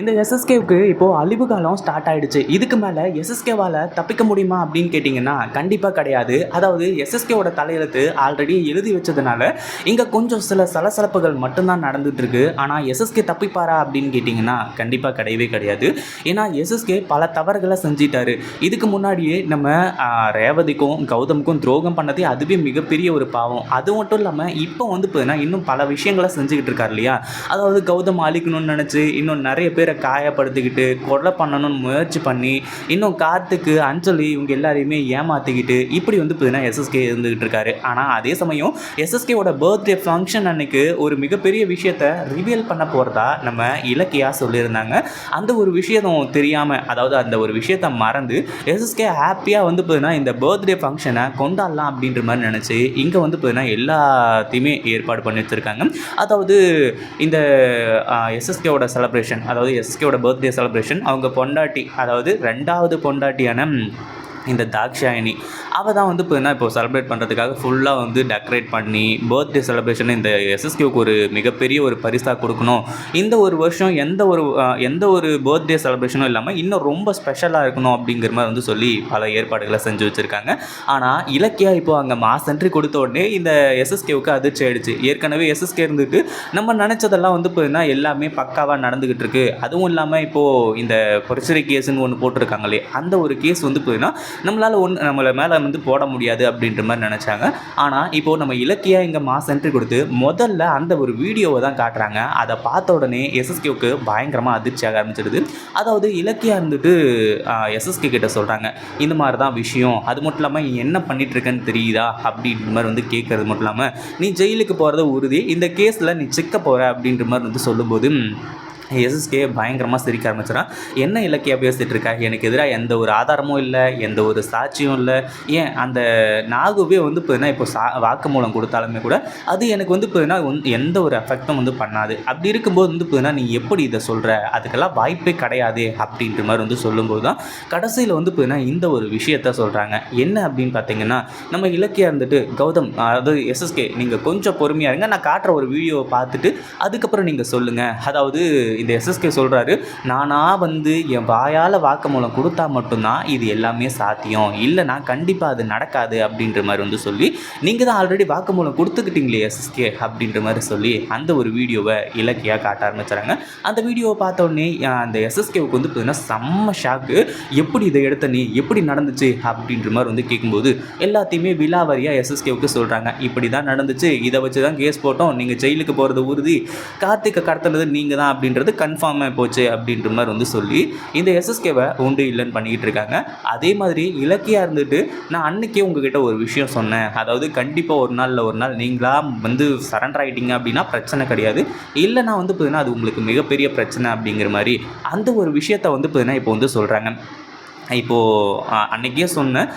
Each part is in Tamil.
இந்த எஸ்எஸ்கேவுக்கு இப்போது அழிவு காலம் ஸ்டார்ட் ஆகிடுச்சு இதுக்கு மேலே எஸ்எஸ்கேவால் தப்பிக்க முடியுமா அப்படின்னு கேட்டிங்கன்னா கண்டிப்பாக கிடையாது. அதாவது எஸ்எஸ்கேவோட தலையெழுத்து ஆல்ரெடி எழுதி வச்சதுனால இங்கே கொஞ்சம் சில சலசலப்புகள் மட்டும்தான் நடந்துகிட்ருக்கு ஆனால் எஸ்எஸ்கே தப்பிப்பாரா அப்படின்னு கேட்டிங்கன்னா கண்டிப்பாக கிடையவே கிடையாது. ஏன்னா எஸ்எஸ்கே பல தவறுகளை செஞ்சிட்டாரு. இதுக்கு முன்னாடியே நம்ம ரேவதிக்கும் கௌதமுக்கும் துரோகம் பண்ணதே அதுவே மிகப்பெரிய ஒரு பாவம். அது மட்டும் இல்லாமல் இப்போ வந்து பார்த்தீங்கன்னா இன்னும் பல விஷயங்களை செஞ்சுக்கிட்டு இருக்காரு இல்லையா? அதாவது கௌதம் அழிக்கணும்னு நினச்சி இன்னும் நிறைய பேர் காயப்படுத்திக்கிட்டு கொலை பண்ணணும்னு முயற்சி பண்ணி இன்னும் கார்த்துக்கு அஞ்சலி இவங்க எல்லாரையுமே ஏமாற்றிக்கிட்டு இப்படி வந்து பார்த்தீங்கன்னா எஸ்எஸ்கே இருந்துகிட்டு இருக்காரு. ஆனால் அதே சமயம் எஸ்எஸ்கேவோட பர்த்டே ஃபங்க்ஷன் அன்னைக்கு ஒரு மிகப்பெரிய விஷயத்த ரிவீல் பண்ண போகிறதா நம்ம இலக்கியா சொல்லியிருந்தாங்க. அந்த ஒரு விஷயத்தும் தெரியாமல் அதாவது அந்த ஒரு விஷயத்த மறந்து எஸ்எஸ்கே ஹாப்பியாக வந்து பார்த்தீங்கன்னா இந்த பர்த்டே ஃபங்க்ஷனை கொண்டாடலாம் அப்படின்ற மாதிரி நினச்சி இங்கே வந்து பார்த்தீங்கன்னா எல்லாத்தையுமே ஏற்பாடு பண்ணி வச்சுருக்காங்க. அதாவது இந்த எஸ்எஸ்கேவோட செலப்ரேஷன் அதாவது எஸ்கேவோட பர்த்டே செலப்ரேஷன் அவங்க பொண்டாட்டி அதாவது ரெண்டாவது பொண்டாட்டியான இந்த தாக்ஷாயினி அவள் தான் வந்து இப்போ என்ன இப்போ செலிப்ரேட் பண்ணுறதுக்காக ஃபுல்லாக வந்து டெக்கரேட் பண்ணி பர்த்டே செலிப்ரேஷன் இந்த எஸ்எஸ்கேவுக்கு ஒரு மிகப்பெரிய ஒரு பரிசாக கொடுக்கணும். இந்த ஒரு வருஷம் எந்த ஒரு எந்த ஒரு பர்த்டே செலிப்ரேஷனும் இல்லாமல் இன்னும் ரொம்ப ஸ்பெஷலாக இருக்கணும் அப்படிங்கிற மாதிரி வந்து சொல்லி பல ஏற்பாடுகளை செஞ்சு வச்சுருக்காங்க. ஆனால் இலக்கியா இப்போ அங்கே மாஸ் என்ட்ரி கொடுத்த உடனே இந்த எஸ்எஸ்கேவுக்கு அதிர்ச்சி ஆயிடுச்சு. ஏற்கனவே எஸ்எஸ்கே இருந்துட்டு நம்ம நினச்சதெல்லாம் வந்து இப்போ எல்லாமே பக்காவாக நடந்துக்கிட்டு இருக்கு. அதுவும் இல்லாமல் இப்போது இந்த பிரச்சனை கேஸுன்னு ஒன்று போட்டிருக்காங்களே அந்த ஒரு கேஸ் வந்து போயின்னா நம்மளால் ஒன்று நம்மளை மேலே வந்து போட முடியாது அப்படின்ற மாதிரி நினச்சாங்க. ஆனால் இப்போது நம்ம இலக்கியா இங்கே மாஸ் என்ட்ரி கொடுத்து முதல்ல அந்த ஒரு வீடியோவை தான் காட்டுறாங்க. அதை பார்த்த உடனே எஸ்எஸ்கேவுக்கு பயங்கரமாக அதிர்ச்சியாக ஆரம்பிச்சிடுது. அதாவது இலக்கியா இருந்துட்டு எஸ்எஸ்கே கிட்ட சொல்கிறாங்க இந்த மாதிரி தான் விஷயம். அது மட்டும் இல்லாமல் நீ என்ன பண்ணிகிட்ருக்கேன்னு தெரியுதா? அப்படின்ற மாதிரி வந்து கேட்கறது மட்டும் இல்லாமல் நீ ஜெயிலுக்கு போகிறது உறுதி. இந்த கேஸில் நீ சிக்க போகிற அப்படின்ற மாதிரி வந்து சொல்லும்போது எஸ்எஸ்கே பயங்கரமாக சிரிக்க ஆரம்பிச்சிடான் என்ன இலக்கியா பேசிகிட்டு இருக்கா? எனக்கு எதிராக எந்த ஒரு ஆதாரமும் இல்லை எந்த ஒரு சாட்சியும் இல்லை. ஏன்? அந்த நாகுவே வந்து இப்போ இப்போ சா வாக்குமூலம் கொடுத்தாலுமே கூட அது எனக்கு வந்து இப்போ எந்த ஒரு எஃபெக்டும் வந்து பண்ணாது. அப்படி இருக்கும்போது வந்து இப்போ நீ எப்படி இதை சொல்கிற அதுக்கெல்லாம் வாய்ப்பே கிடையாது அப்படின்ற மாதிரி வந்து சொல்லும்போது தான் கடைசியில் வந்து இப்போ இந்த ஒரு விஷயத்த சொல்கிறாங்க என்ன அப்படின்னு பார்த்தீங்கன்னா நம்ம இலக்கியா இருந்துட்டு கௌதம் அதாவது எஸ்எஸ்கே நீங்கள் கொஞ்சம் பொறுமையாக இருங்க. நான் காட்டுற ஒரு வீடியோவை பார்த்துட்டு அதுக்கப்புறம் நீங்கள் சொல்லுங்கள் அதாவது இந்த எஸ்எஸ்கே சொல்கிறாரு நானாக வந்து என் வாயால் வாக்குமூலம் கொடுத்தா மட்டும்தான் இது எல்லாமே சாத்தியம். இல்லைனா கண்டிப்பாக அது நடக்காது. அப்படின்ற மாதிரி வந்து சொல்லி நீங்கள் தான் ஆல்ரெடி வாக்குமூலம் கொடுத்துக்கிட்டீங்களே எஸ்எஸ்கே. அப்படின்ற மாதிரி சொல்லி அந்த ஒரு வீடியோவை இலக்கியாக காட்ட ஆரம்பிச்சுறாங்க அந்த வீடியோவை பார்த்த உடனே அந்த எஸ்எஸ்கேவுக்கு வந்து பார்த்தீங்கன்னா செம்ம ஷாக்கு எப்படி இதை எடுத்த நீ? எப்படி நடந்துச்சு? அப்படின்ற மாதிரி வந்து கேட்கும்போது எல்லாத்தையுமே விலாவரியாக எஸ்எஸ்கேவுக்கு சொல்கிறாங்க இப்படி தான் நடந்துச்சு. இதை வச்சு தான் கேஸ் போட்டோம். நீங்கள் ஜெயிலுக்கு போகிறது உறுதி. கார்த்திகை கடத்தினது நீங்கள் தான். அப்படின்றது கன்ஃபார்மாக போச்சு அப்படின்ற மாதிரி வந்து சொல்லி இந்த எஸ்எஸ்கேவை உண்டு இல்லைன்னு பண்ணிக்கிட்டு இருக்காங்க. அதே மாதிரி இலக்கியாக இருந்துட்டு நான் அன்னைக்கே உங்ககிட்ட ஒரு விஷயம் சொன்னேன். அதாவது கண்டிப்பாக ஒரு நாளில் ஒரு நாள் நீங்களா வந்து சரண்டர் ஆகிட்டீங்க அப்படின்னா பிரச்சனை கிடையாது. இல்லைன்னா வந்து பார்த்தீங்கன்னா அது உங்களுக்கு மிகப்பெரிய பிரச்சனை அப்படிங்கிற மாதிரி அந்த ஒரு விஷயத்த வந்து பார்த்தீங்கன்னா இப்போ வந்து சொல்கிறாங்க இப்போது அன்னைக்கே சொன்னேன்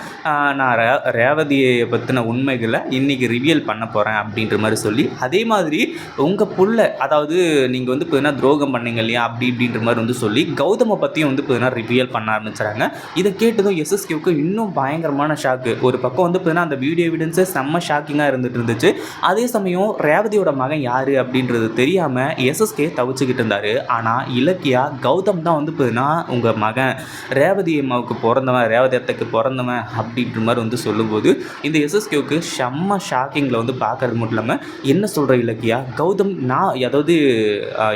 நான் ரே ரேவதியை பற்றின உண்மைகளை இன்றைக்கி ரிவியல் பண்ண போகிறேன் அப்படின்ற மாதிரி சொல்லி அதே மாதிரி உங்கள் புள்ள அதாவது நீங்கள் வந்து பார்த்தீங்கன்னா துரோகம் பண்ணீங்க இல்லையா அப்படி இப்படின்ற மாதிரி வந்து சொல்லி கௌதமை பற்றியும் வந்து பார்த்தீங்கன்னா ரிவியல் பண்ண ஆரம்பிச்சுறாங்க. இதை கேட்டதும் எஸ்எஸ்கேவுக்கு இன்னும் பயங்கரமான ஷாக்கு ஒரு பக்கம் வந்து பார்த்தீங்கன்னா அந்த வீடியோ எவிடன்ஸே செம்ம ஷாக்கிங்காக இருந்துட்டு இருந்துச்சு. அதே சமயம் ரேவதியோட மகன் யார் அப்படின்றது தெரியாமல் எஸ்எஸ்கே தவிச்சுக்கிட்டு இருந்தார். ஆனால் இலக்கியா கௌதம் தான் வந்து பார்த்தீங்கன்னா உங்கள் மகன். ரேவதியை அம்மாவுக்கு பிறந்தவன் ரேவதி அத்தைக்கு பிறந்தவன் அப்படின்ற மாதிரி வந்து சொல்லும்போது இந்த எஸ்எஸ்கேவுக்கு செம்ம ஷாக்கிங்கில் வந்து பார்க்கறது மட்டும் இல்லாமல் என்ன சொல்கிற இலக்கியா? கௌதம் நான் அதாவது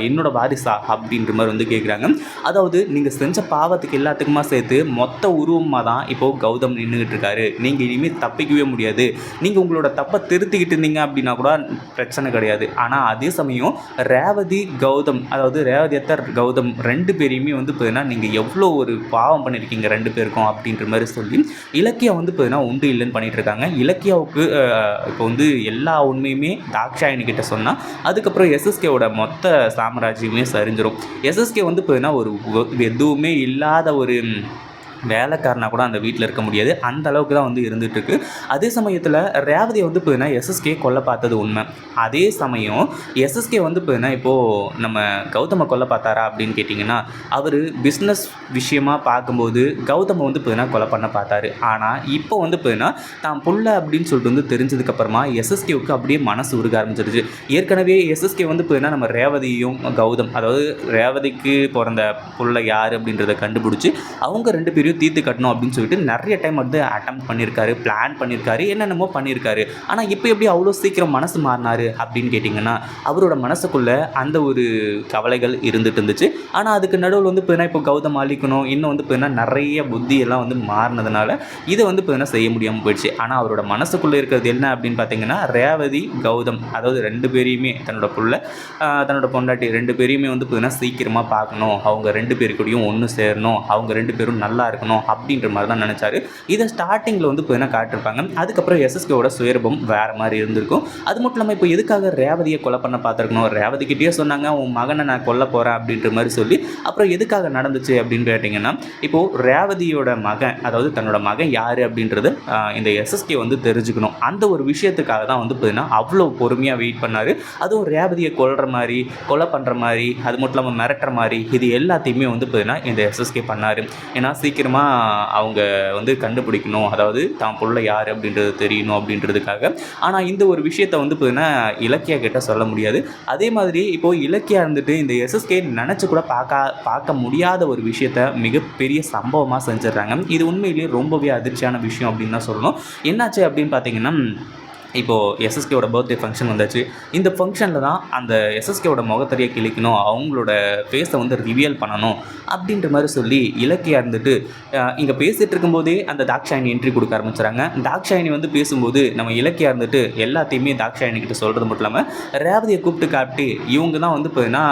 என்னோட வாரிசா அப்படின்ற மாதிரி வந்து கேட்குறாங்க அதாவது நீங்கள் செஞ்ச பாவத்துக்கு எல்லாத்துக்குமா சேர்த்து மொத்த உருவமாக தான் இப்போது கௌதம் நின்றுக்கிட்டு இருக்காரு. நீங்கள் இனிமேல் தப்பிக்கவே முடியாது. நீங்கள் உங்களோட தப்பை திருத்திக்கிட்டு இருந்தீங்க அப்படின்னா கூட பிரச்சனை கிடையாது. ஆனால் அதே சமயம் ரேவதி கௌதம் அதாவது ரேவதி அத்தர் கௌதம் ரெண்டு பேரையுமே வந்து பார்த்தீங்கன்னா நீங்கள் எவ்வளோ ஒரு பாவம் பண்ணியிருக்கீங்க ரெண்டு பேருக்கும் அப்படின்ற மாதிரி சொல்லி இலக்கியா வந்து பார்த்தீங்கன்னா உண்டு இல்லைன்னு பண்ணிட்டு இருக்காங்க. இலக்கியாவுக்கு இப்போ வந்து எல்லா உண்மையுமே தாக்ஷாயணி கிட்ட சொன்னால் அதுக்கப்புறம் எஸ்எஸ்கேவோட மொத்த சாம்ராஜ்யமே சரிஞ்சிடும் எஸ்எஸ்கே வந்து பார்த்தீங்கன்னா ஒரு எதுவுமே இல்லாத ஒரு வேலைக்காரனாக கூட அந்த வீட்டில் இருக்க முடியாது. அந்த அளவுக்கு தான் வந்து இருந்துகிட்ருக்கு அதே சமயத்தில் ரேவதியை வந்து பார்த்தீங்கன்னா எஸ்எஸ்கே கொல்ல பார்த்தது உண்மை. அதே சமயம் எஸ்எஸ்கே வந்து பார்த்தீங்கன்னா இப்போது நம்ம கௌதமை கொல்ல பார்த்தாரா அப்படின்னு கேட்டிங்கன்னா அவர் பிஸ்னஸ் விஷயமா பார்க்கும்போது கௌதமை வந்து பார்த்தீங்கன்னா கொலை பண்ண பார்த்தாரு. ஆனால் இப்போ வந்து பார்த்தீங்கன்னா தான் புள்ள அப்படின்னு சொல்லிட்டு வந்து தெரிஞ்சதுக்கப்புறமா எஸ்எஸ்கேவுக்கு அப்படியே மனசு உருக ஆரம்பிச்சிருச்சு. ஏற்கனவே எஸ்எஸ்கே வந்து பார்த்தீங்கன்னா நம்ம ரேவதியும் கௌதம் அதாவது ரேவதிக்கு பிறந்த புள்ள யார் அப்படின்றத கண்டுபிடிச்சி அவங்க ரெண்டு பேரையும் தீர்த்து கட்டணும் அப்படின்னு சொல்லிட்டு நிறைய டைம் வந்து அட்டம் பண்ணியிருக்காரு பிளான் பண்ணியிருக்காரு என்னென்னமோ பண்ணியிருக்காரு ஆனால் இப்போ எப்படி அவ்வளோ சீக்கிரம் மனசு மாறினாரு அப்படின்னு கேட்டிங்கன்னா அவரோட மனசுக்குள்ளே அந்த ஒரு கவலைகள் இருந்துட்டு இருந்துச்சு. ஆனால் அதுக்கு நடுவில் வந்து பார்த்தீங்கன்னா இப்போ கௌதம் அழிக்கணும் இன்னும் வந்து பார்த்தீங்கன்னா நிறைய புத்தியெல்லாம் வந்து மாறினதுனால இதை வந்து பார்த்தீங்கன்னா செய்ய முடியாமல் போயிடுச்சு. ஆனால் அவரோட மனசுக்குள்ளே இருக்கிறது என்ன அப்படின்னு பார்த்தீங்கன்னா ரேவதி கௌதம் அதாவது ரெண்டு பேரையுமே தன்னோட புள்ள தன்னோட பொண்டாட்டி ரெண்டு பேரையுமே வந்து பார்த்தீங்கன்னா சீக்கிரமாக பார்க்கணும். அவங்க ரெண்டு பேரு ஒன்று சேரணும். அவங்க ரெண்டு பேரும் நல்லா இருக்கணும். அப்படின்ற மாதிரி தான் நினச்சாரு. இதை ஸ்டார்டிங்கில் வந்து பார்த்தீங்கன்னா காட்டிருப்பாங்க? அதுக்கப்புறம் எஸ்எஸ்கேவோட சுயரூபம் வேறு மாதிரி இருந்திருக்கும். அது மட்டும் இல்லாமல் இப்போ எதுக்காக ரேவதியை கொலை பண்ண பார்த்துருக்கணும்? ரேவதிக்கிட்டே சொன்னாங்க உன் மகனை நான் கொல்ல போகிறேன் அப்படின்ற மாதிரி சொல்லி அப்புறம் எதுக்காக நடந்துச்சு அப்படின்னு கேட்டிங்கன்னா இப்போது ரேவதியோட மகன் அதாவது தன்னோட மகன் யார் அப்படின்றது இந்த எஸ்எஸ்கே வந்து தெரிஞ்சுக்கணும். அந்த ஒரு விஷயத்துக்காக தான் வந்து பார்த்தீங்கன்னா அவ்வளோ பொறுமையாக வெயிட் பண்ணார். அதுவும் ரேவதியை கொல்ற மாதிரி கொலை பண்ணுற மாதிரி அது மட்டும் இல்லாமல் மிரட்டுற மாதிரி இது எல்லாத்தையுமே வந்து பார்த்தீங்கன்னா இந்த எஸ்எஸ்கே பண்ணார். ஏன்னா சீக்கிரமாக அவங்க வந்து கண்டுபிடிக்கணும். அதாவது தான் புள்ள யார் அப்படின்றது தெரியணும் அப்படின்றதுக்காக. ஆனால் இந்த ஒரு விஷயத்தை வந்து பார்த்தீங்கன்னா இலக்கியா கிட்ட சொல்ல முடியாது. அதே மாதிரி இப்போது இலக்கியா இருந்துட்டு இந்த எஸ்எஸ்கே நினச்சி கூட பார்க்க பார்க்க முடியாத ஒரு விஷயத்த மிகப்பெரிய சம்பவமாக செஞ்சிடுறாங்க. இது உண்மையிலேயே ரொம்பவே அதிர்ச்சியான விஷயம் அப்படின்னு தான் சொல்லணும். என்னாச்சு அப்படின்னு பார்த்தீங்கன்னா இப்போது எஸ்எஸ்கேவோட பர்த்டே ஃபங்க்ஷன் வந்தாச்சு. இந்த ஃபங்க்ஷனில் தான் அந்த எஸ்எஸ்கேவோட முகத்தறியை கிழிக்கணும் அவங்களோட ஃபேஸை வந்து ரிவியல் பண்ணணும் அப்படின்ற மாதிரி சொல்லி இலக்கியா இருந்துட்டு இங்கே பேசிகிட்டு இருக்கும்போதே அந்த தாக்ஷாயினி என்ட்ரி கொடுக்க ஆரம்பிச்சுறாங்க. தாக்ஷாயினி வந்து பேசும்போது நம்ம இலக்கியா இருந்துட்டு எல்லாத்தையுமே தாக்ஷாயினி கிட்ட சொல்கிறது மட்டும் இல்லாமல் ரேவதியை கூப்பிட்டு காட்டி இவங்க தான் வந்து பார்த்தீங்கன்னா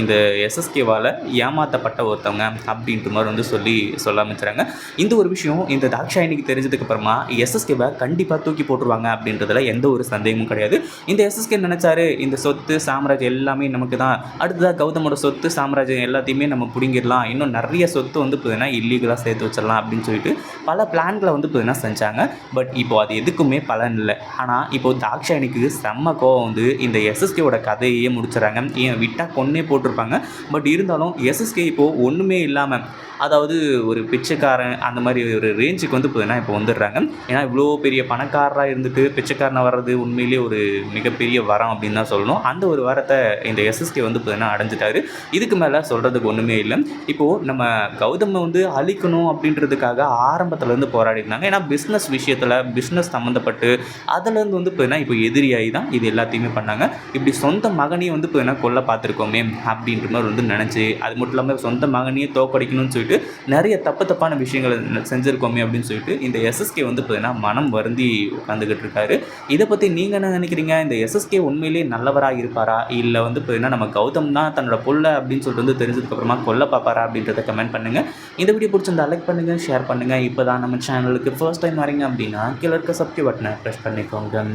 இந்த எஸ்எஸ்கேவால் ஏமாற்றப்பட்ட ஒருத்தவங்க அப்படின்ற மாதிரி வந்து சொல்லி சொல்ல ஆரம்பிச்சுறாங்க. இந்த ஒரு விஷயம் இந்த தாக்ஷாயினிக்கு தெரிஞ்சதுக்கு அப்புறமா எஸ்எஸ்கேவை கண்டிப்பாக தூக்கி போட்டுருவாங்க அப்படின்றதுல எந்த ஒரு சந்தேகமும் கிடையாது. இந்த எஸ்எஸ்கே நினச்சாரு இந்த சொத்து சாம்ராஜ்யம் எல்லாமே நமக்கு தான். அடுத்ததாக கௌதமோட சொத்து சாம்ராஜ்யம் எல்லாத்தையுமே நம்ம பிடுங்கிடலாம். இன்னும் நிறைய சொத்து வந்து பார்த்தீங்கன்னா இல்லீகலாக சேர்த்து வச்சிடலாம் அப்படின்னு சொல்லிட்டு பல பிளான்களை வந்து பார்த்தீங்கன்னா செஞ்சாங்க. பட் இப்போ அது எதுக்குமே பலன் இல்லை. ஆனால் இப்போ தாக்ஷாயினிக்கு செம்ம கோவம் வந்து இந்த எஸ்எஸ்கேவோட கதையே முடிச்சிடறாங்க ஏன் விட்டால் கொன்னே போட்டிருப்பாங்க. பட் இருந்தாலும் எஸ்எஸ்கே இப்போது ஒன்றுமே இல்லாமல் அதாவது ஒரு பிச்சைக்காரன் அந்த மாதிரி ஒரு ரேஞ்சுக்கு வந்து பார்த்தீங்கன்னா இப்போ வந்துடுறாங்க. ஏன்னா இவ்வளோ பெரிய பணக்காரராக இருந்துட்டு பிச்சைக்காரனாக வர்றது உண்மையிலேயே ஒரு மிகப்பெரிய வரம் அப்படின்னு தான் சொல்லணும். அந்த ஒரு வரத்தை இந்த எஸ்எஸ்கே வந்து பார்த்தீங்கன்னா அடைஞ்சிட்டாரு? இதுக்கு மேலே சொல்கிறதுக்கு ஒன்றுமே இல்லை. இப்போது நம்ம கௌதமை வந்து அழிக்கணும் அப்படின்றதுக்காக ஆரம்பத்துலேருந்து போராடிருந்தாங்க. ஏன்னா பிஸ்னஸ் விஷயத்தில் பிஸ்னஸ் சம்மந்தப்பட்டு அதுலேருந்து வந்து பார்த்தீங்கன்னா இப்போ எதிரியாகி தான் இது எல்லாத்தையுமே பண்ணாங்க. இப்படி சொந்த மகனையும் வந்து பார்த்தீங்கன்னா கொல்ல பார்த்துருக்கோமே அப்படின்ற மாதிரி வந்து நினச்சி அது மட்டும் இல்லாமல் சொந்த மகனையே தோக்கடிக்கணும்னு சொல்லிட்டு நிறைய தப்பு தப்பான விஷயங்களை செஞ்சுருக்கோமே அப்படின்னு சொல்லிட்டு இந்த எஸ்எஸ்கே வந்து பார்த்தீங்கன்னா மனம் வருந்தி உட்காந்துக்கிட்டு இருக்காரு. இதை பற்றி நீங்கள் என்ன நினைக்கிறீங்க? இந்த எஸ்எஸ்கே உண்மையிலேயே நல்லவராக இருப்பாரா? இல்லை வந்து இப்போ என்ன நம்ம கௌதம் தான் தன்னோட புள்ள அப்படின்னு சொல்லிட்டு வந்து தெரிஞ்சதுக்கப்புறமா கொல்ல பார்ப்பாரா அப்படின்றத கமெண்ட் பண்ணுங்கள் இந்த வீடியோ பிடிச்சிருந்தா லைக் பண்ணுங்கள் ஷேர் பண்ணுங்கள் இப்போ தான் நம்ம சேனலுக்கு ஃபர்ஸ்ட் டைம் வரீங்க அப்படின்னா கீழே இருக்க சப்ஸ்கிரைப் பட்டனை ப்ரெஸ் பண்ணிக்கோங்க.